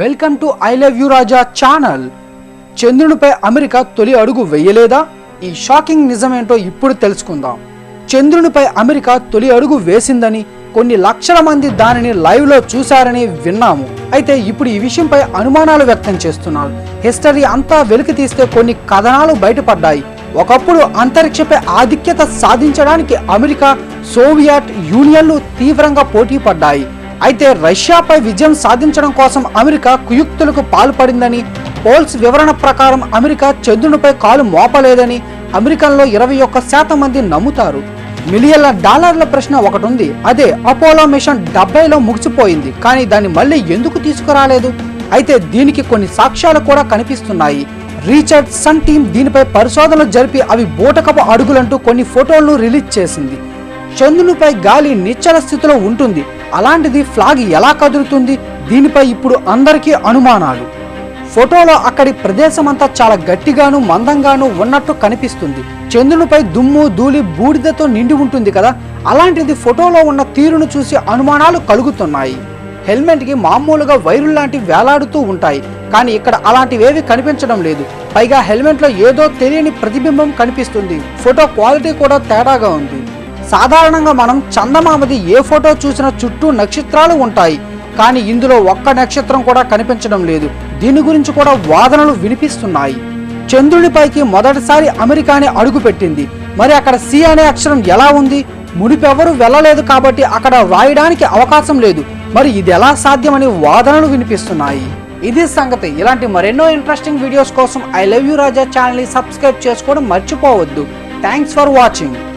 Welcome to I love you Raja channel. చంద్రునిపై America తొలి అడుగు వేయలేదా? ఈ షాకింగ్ నిజమేంటో ఇప్పుడు తెలుసుకుందాం. చంద్రునిపై అమెరికా తొలి అడుగు వేసిందని కొన్ని లక్షల మంది దానిని లైవ్లో చూశారని విన్నాము. అయితే ఇప్పుడు ఈ విషయంపై అనుమానాలు వ్యక్తం చేస్తున్నారు హిస్టరీ అంతా వెలికి తీస్తే కొన్ని కథనాలు బయటపడ్డాయి. ఒకప్పుడు అంతరిక్షపై ఆధిక్యత సాధించడానికి అమెరికా సోవియట్ యూనియన్లు తీవ్రంగా పోటీ పడ్డాయి. అయితే రష్యాపై విజయం సాధించడం కోసం అమెరికా కుయుక్తులకు పాల్పడిందని పోల్స్ వివరణ ప్రకారం అమెరికా చంద్రునిపై కాలు మోపలేదని అమెరికన్లో ఇరవై ఒక్క శాతం మంది నమ్ముతారు. మిలియన్ల డాలర్ల ప్రశ్న ఒకటి ఉంది అదే అపోలో మిషన్ డెబ్బైలో ముగిసిపోయింది. కానీ దాన్ని మళ్ళీ ఎందుకు తీసుకురాలేదు? అయితే దీనికి కొన్ని సాక్ష్యాలు కూడా కనిపిస్తున్నాయి. రీచర్డ్ సన్ టీం దీనిపై పరిశోధనలు జరిపి అవి బూటకపు అడుగులంటూ కొన్ని ఫోటోలను రిలీజ్ చేసింది. చంద్రునిపై గాలి నిశ్చల స్థితిలో ఉంటుంది. అలాంటిది ఫ్లాగ్ ఎలా కదులుతుంది? దీనిపై ఇప్పుడు అందరికీ అనుమానాలు. ఫోటోలో అక్కడి ప్రదేశమంతా చాలా గట్టిగాను మందంగాను ఉన్నట్టు కనిపిస్తుంది. చంద్రునిపై దుమ్ము ధూళి బూడిదతో నిండి ఉంటుంది కదా? అలాంటిది ఫోటోలో ఉన్న తీరును చూసి అనుమానాలు కలుగుతున్నాయి. హెల్మెట్కి మామూలుగా వైరులు లాంటివి వేలాడుతూ ఉంటాయి. కానీ ఇక్కడ అలాంటివేవి కనిపించడం లేదు. పైగా హెల్మెట్లో ఏదో తెలియని ప్రతిబింబం కనిపిస్తుంది. ఫోటో క్వాలిటీ కూడా తేడాగా ఉంది. సాధారణంగా మనం చందమామది ఏ ఫోటో చూసినా చుట్టూ నక్షత్రాలు ఉంటాయి. కానీ ఇందులో ఒక్క నక్షత్రం కూడా కనిపించడం లేదు. దీని గురించి కూడా వాదనలు వినిపిస్తున్నాయి. చంద్రుడిపైకి మొదటిసారి అమెరికానే అడుగుపెట్టింది. మరి అక్కడ సి అనే అక్షరం ఎలా ఉంది? మునిపెవరూ వెళ్ళలేదు కాబట్టి అక్కడ రాయడానికి అవకాశం లేదు. మరి ఇది ఎలా సాధ్యమని వాదనలు వినిపిస్తున్నాయి. ఇది సంగతి. ఇలాంటి మరెన్నో ఇంట్రెస్టింగ్ వీడియోస్ కోసం ఐ లవ్ యూ రాజా ఛానల్ని సబ్స్క్రైబ్ చేసుకోవడం మర్చిపోవద్దు. Thanks for watching